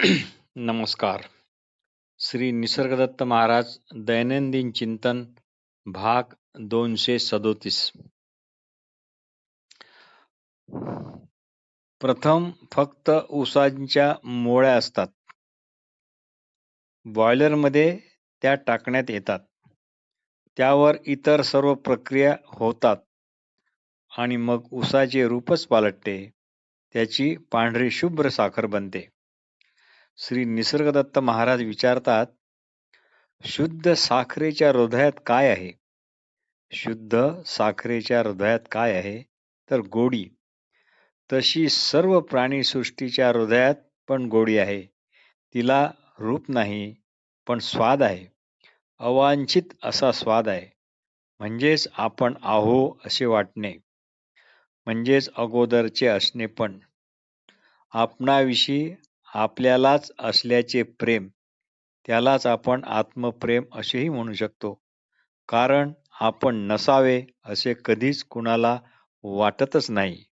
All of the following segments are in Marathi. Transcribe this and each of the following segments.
नमस्कार. श्री निसर्गदत्त महाराज दैनंदिन चिंतन भाग दोनशे सदोतीस. प्रथम फक्त उसांच्या मोळ्या असतात. बॉयलरमध्ये त्या टाकण्यात येतात. त्यावर इतर सर्व प्रक्रिया होतात आणि मग उसाचे रूपच पालटते. त्याची पांढरी शुभ्र साखर बनते. श्री निसर्गदत्त महाराज विचारतात शुद्ध साखरेच्या हृदयात काय आहे? शुद्ध साखरेच्या हृदयात काय आहे? तर गोडी. तशी सर्व प्राणीसृष्टीच्या हृदयात पण गोडी आहे. तिला रूप नाही पण स्वाद आहे. अवांछित असा स्वाद आहे. म्हणजेच आपण आहो असे वाटणे. म्हणजेच अगोदरचे असणे पण. आपणाविषयी आपल्यालाच असल्याचे प्रेम त्यालाच आपण आत्मप्रेम असेही म्हणू शकतो. कारण आपण नसावे असे कधीच कुणाला वाटतच नाही.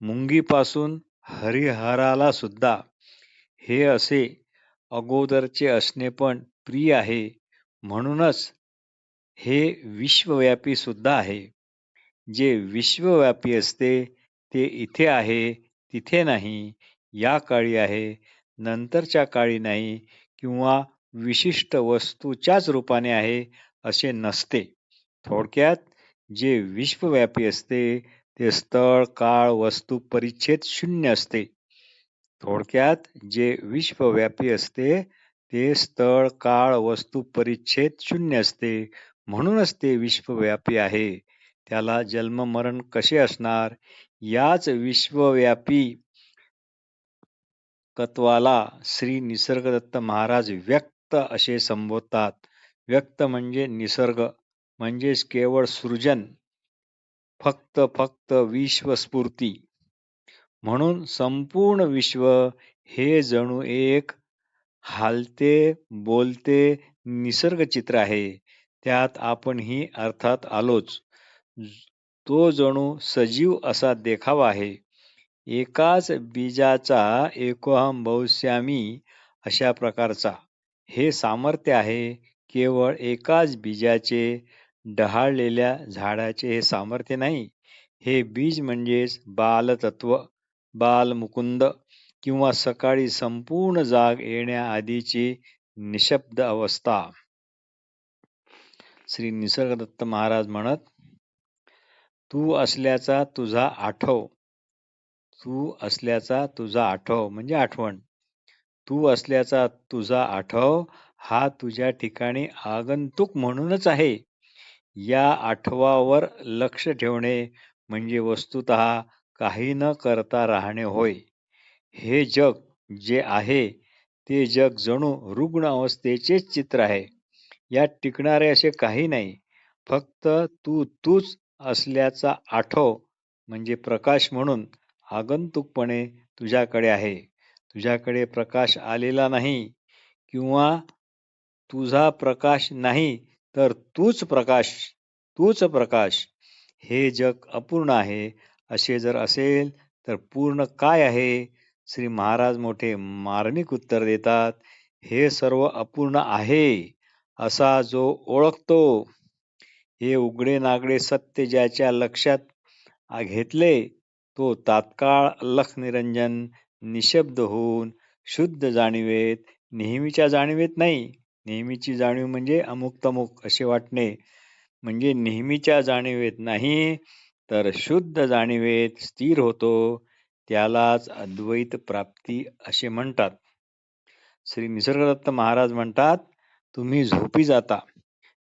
मुंगीपासून हरिहराला सुद्धा हे असे अगोदरचे असणे पण प्रिय आहे. म्हणूनच हे विश्वव्यापी सुद्धा आहे. जे विश्वव्यापी असते ते इथे आहे तिथे नाही या काळी आहे नंतरच्या काळी नाही किंवा विशिष्ट वस्तूच्याच रूपाने आहे असे नसते. थोडक्यात जे विश्वव्यापी असते ते स्थळ काळ वस्तू परिच्छेद शून्य असते. थोडक्यात जे विश्वव्यापी असते ते स्थळ काळ वस्तू परिच्छेद शून्य असते. म्हणूनच ते विश्वव्यापी आहे. त्याला जन्म मरण कसे असणार? याच विश्वव्यापी तत्वाला श्री निसर्गदत्त महाराज व्यक्त असे संबोधतात. व्यक्त म्हणजे निसर्ग म्हणजेच केवळ सृजन फक्त फक्त विश्वस्फूर्ती. म्हणून संपूर्ण विश्व हे जणू एक हालते बोलते निसर्ग चित्र आहे. त्यात आपणही अर्थात आलोच. तो जणू सजीव असा देखावा आहे. एकाच बीजाचा एकोहम बहुश्यामी अशा प्रकारचा. हे सामर्थ्य आहे केवळ एकाच बीजाचे डहाळलेल्या झाडाचे हे सामर्थ्य नाही. हे बीज म्हणजेच बालतत्व बालमुकुंद किंवा सकाळी संपूर्ण जाग येण्याआधीची निशब्द अवस्था. श्री निसर्गदत्त महाराज म्हणत तू असल्याचा तुझा आठव तू असल्याचा तुझा आठव म्हणजे आठवण. तू असल्याचा तुझा आठव हा तुझ्या ठिकाणी आगंतुक म्हणूनच आहे. या आठवावर लक्ष ठेवणे म्हणजे वस्तुत काही न करता राहणे होय. हे जग जे आहे ते जग जणू रुग्ण अवस्थेचेच चित्र आहे. यात टिकणारे असे काही नाही. फक्त तू तूच असल्याचा आठव म्हणजे प्रकाश म्हणून आगंतुकपणे तुझ्याकडे आहे. तुझ्याकडे प्रकाश आलेला नाही किंवा तुझा प्रकाश नाही तर तूच प्रकाश तूच प्रकाश. हे जग अपूर्ण आहे. असे जर असेल तर पूर्ण काय आहे? श्री महाराज मोठे मार्मिक उत्तर देतात हे सर्व अपूर्ण आहे असा जो ओळखतो. हे उघडे नागडे सत्य ज्याच्या लक्षात घेतले तो तात्काळ निरंजन निशब्द होऊन शुद्ध जाणीवेत. नेहमीच्या जाणीवेत नाही नेहमीची जाणीव म्हणजे अमुक तमुक असे वाटणे. म्हणजे नेहमीच्या जाणीवेत नाही तर शुद्ध जाणीवेत स्थिर होतो. त्यालाच अद्वैत प्राप्ती असे म्हणतात. श्री निसर्गदत्त महाराज म्हणतात तुम्ही झोपी जाता.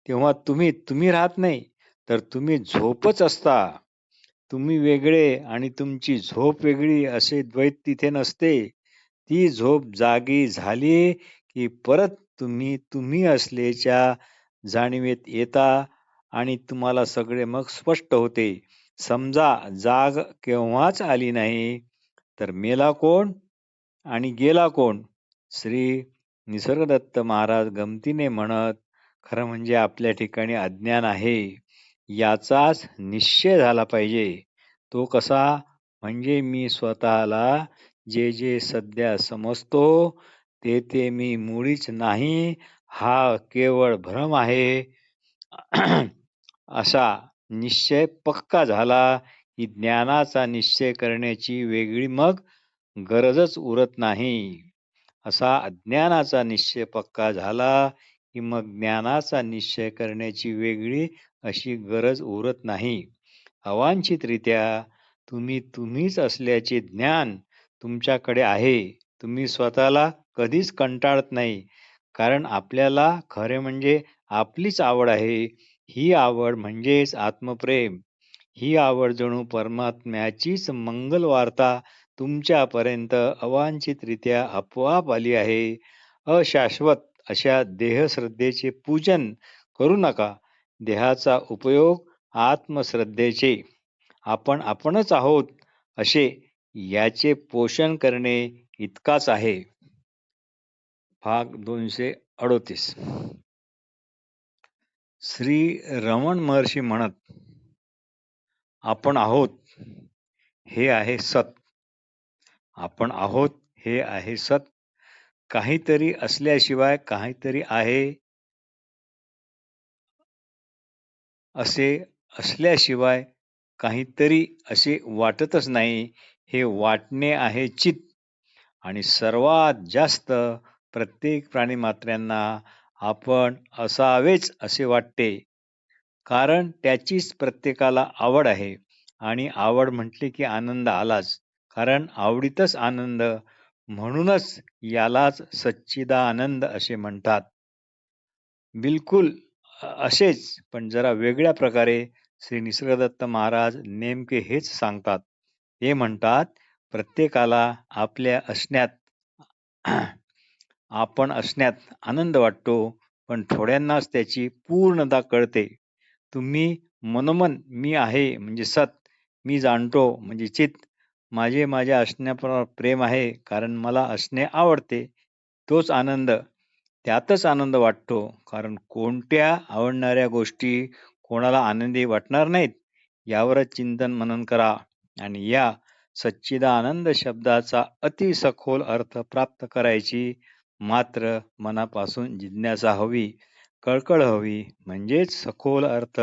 तेव्हा तुम्ही तुम्ही राहत नाही तर तुम्ही झोपच असता. तुम्ही वेगळे आणि तुमची झोप वेगळी असे द्वैत तिथे नसते. ती झोप जागी झाली की परत तुम्ही तुम्ही असल्याच्या जाणीवेत येता आणि तुम्हाला सगळे मग स्पष्ट होते. समजा जाग केव्हाच आली नाही तर मेला कोण आणि गेला कोण? श्री निसर्गदत्त महाराज गमतीने म्हणत खरं म्हणजे आपल्या ठिकाणी अज्ञान आहे. याचाच निश्चय झाला पाहिजे. तो कसा? म्हणजे मी स्वतःला जे जे सध्या समजतो ते ते मी मुळीच नाही. हा केवळ भ्रम आहे. असा निश्चय पक्का झाला की ज्ञानाचा निश्चय करण्याची वेगळी मग गरजच उरत नाही. असा अज्ञानाचा निश्चय पक्का झाला की मग ज्ञानाचा निश्चय करण्याची वेगळी अशी गरज उरत नाही. अवांछितरित्या तुम्ही तुम्हीच असल्याचे ज्ञान तुमच्याकडे आहे. तुम्ही स्वतःला कधीच कंटाळत नाही. कारण आपल्याला खरे म्हणजे आपलीच आवड आहे. ही आवड म्हणजेच आत्मप्रेम. ही आवड जणू परमात्म्याचीच मंगल वार्ता तुमच्यापर्यंत अवांछितरित्या आपोआप आली आहे. अशाश्वत अशा देहश्रद्धेचे पूजन करू नका. देहाचा उपयोग आत्मश्रद्धेचे. आपण आपणच आहोत असे याचे पोषण करणे इतकाच आहे. भाग दोनशे अडोतीस. श्री रमण महर्षी म्हणत आपण आहोत हे आहे सत. आपण आहोत हे आहे सत. काहीतरी असल्याशिवाय काहीतरी आहे असे असल्याशिवाय काहीतरी असे वाटतच नाही. हे वाटणे आहे चित आणि सर्वात जास्त प्रत्येक प्राणीमात्र्यांना आपण असावेच असे वाटते. कारण त्याचीच प्रत्येकाला आवड आहे. आणि आवड म्हटली की आनंद आलाच. कारण आवडीतच आनंद. म्हणूनच यालाच सच्चिदानंद असे म्हणतात. बिलकुल असेच पण जरा वेगळ्या प्रकारे श्री निसर्गदत्त महाराज नेमके हेच सांगतात. हे म्हणतात प्रत्येकाला आपल्या असण्यात आपण असण्यात आनंद वाटतो पण थोड्यांनाच त्याची पूर्णता कळते. तुम्ही मनोमन मी आहे म्हणजे सत मी जाणतो म्हणजे चित माझे माझ्या असण्यावर प्रेम आहे कारण मला असणे आवडते. तोच आनंद त्यातच आनंद वाटतो. कारण कोणत्या आवडणाऱ्या गोष्टी कोणाला आनंदी वाटणार नाहीत यावरच चिंतन मनन करा. आणि या सच्चिदानंद शब्दाचा अति सखोल अर्थ प्राप्त करायची मात्र मनापासून जिज्ञासा हवी कळकळ हवी. म्हणजेच सखोल अर्थ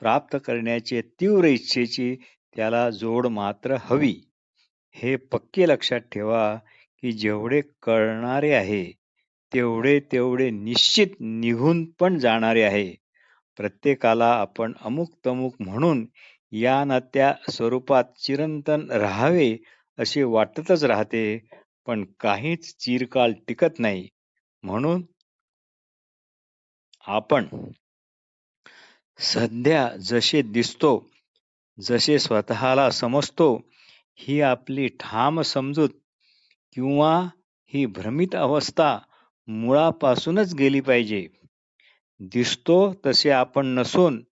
प्राप्त करण्याची तीव्र इच्छेची त्याला जोड मात्र हवी. हे पक्के लक्षात ठेवा की जेवढे कळणारे आहे तेवढे तेवढे निश्चित निघून पण जाणारे आहे. प्रत्येकाला आपण अमुक तमुक म्हणून या ना त्या स्वरूपात चिरंतन राहावे असे वाटतच राहते पण काहीच चिरकाल टिकत नाही. म्हणून आपण सध्या जसे दिसतो जसे स्वतःला समजतो ही आपली ठाम समजूत किंवा ही भ्रमित अवस्था मुळापासूनच गेली पाहिजे. दिसतो तसे आपण नसून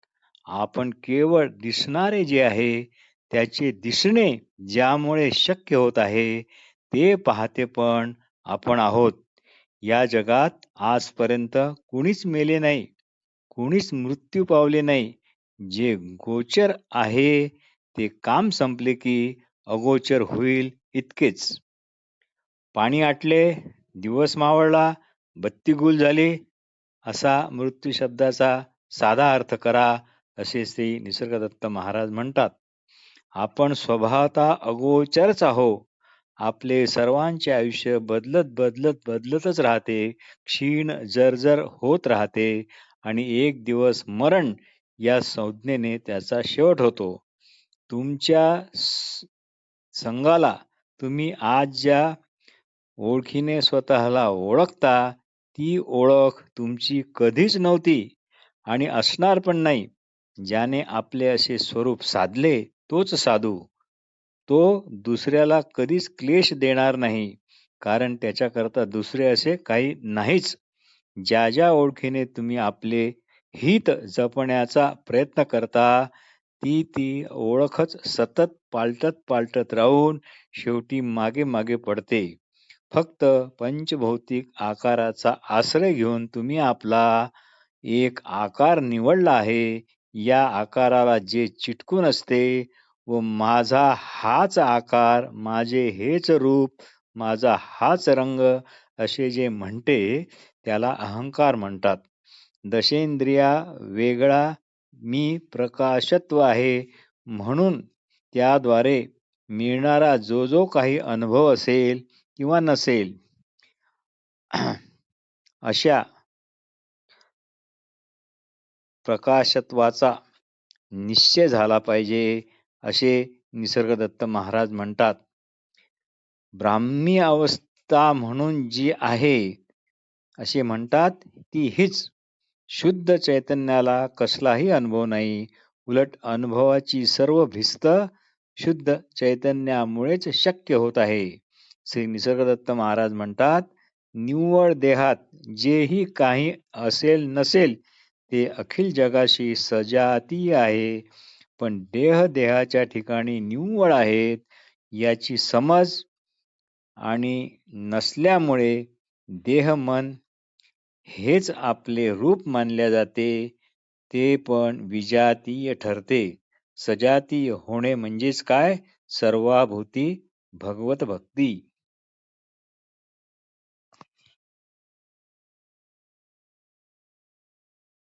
आपण केवळ दिसणारे जे आहे त्याचे दिसणे ज्यामुळे शक्य होत आहे ते पाहते पण आपण आहोत. या जगात आजपर्यंत कुणीच मेले नाही कुणीच मृत्यू पावले नाही. जे गोचर आहे ते काम संपले की अगोचर होईल इतकेच. पाणी आटले दिवस मावळला बत्ती गुल झाली. असा मृत्यू शब्दाचा साधा अर्थ करा असे श्री निसर्गदत्त महाराज म्हणतात. आपण स्वभावता अगोचरच आहो. आपले सर्वांचे आयुष्य बदलत बदलत बदलतच राहते. क्षीण जर्जर होत राहते आणि एक दिवस मरण या संज्ञेने त्याचा शेवट होतो. तुमच्या संघाला तुम्ही आज ज्या ओळखीने स्वतःला ओळखता ती ओळख तुमची कधीच नव्हती आणि असणार पण नाही. ज्याने आपले असे स्वरूप साधले तोच साधू. तो दुसऱ्याला कधीच क्लेश देणार नाही कारण त्याच्याकरता दुसरे असे काही नाहीच. ज्या ज्या ओळखीने तुम्ही आपले हित जपण्याचा प्रयत्न करता ती ती ओळखच सतत पालटत पालटत राहून शेवटी मागे मागे पडते. फक्त पंचभौतिक आकाराचा आश्रय घेऊन तुम्ही आपला एक आकार निवडला आहे. या आकाराला जे चिटकून असते व माझा हाच आकार माझे हेच रूप माझा हाच रंग असे जे म्हणते त्याला अहंकार म्हणतात. दशेंद्रिया वेगळा मी प्रकाशत्व आहे. म्हणून त्याद्वारे मिळणारा जो जो काही अनुभव असेल किंवा नसेल अशा प्रकाशत्वाचा निश्चय झाला पाहिजे असे निसर्गदत्त महाराज म्हणतात. ब्राह्मी अवस्था म्हणून जी आहे असे म्हणतात ती हीच शुद्ध चैतन्याला कसलाही अनुभव नाही उलट अनुभवाची सर्व भिस्त शुद्ध चैतन्यामुळेच शक्य होत आहे. श्री निसर्गदत्त महाराज म्हणतात निव्वळ देहात जेही काही असेल नसेल ते अखिल जगाशी सजातीय आहे. पण देह देहाच्या ठिकाणी निव्वळ आहेत याची समज आणि नसल्यामुळे देह मन हेच आपले रूप मानले जाते ते पण विजातीय ठरते. सजातीय होणे म्हणजेच काय? सर्वाभूती भगवत भक्ती.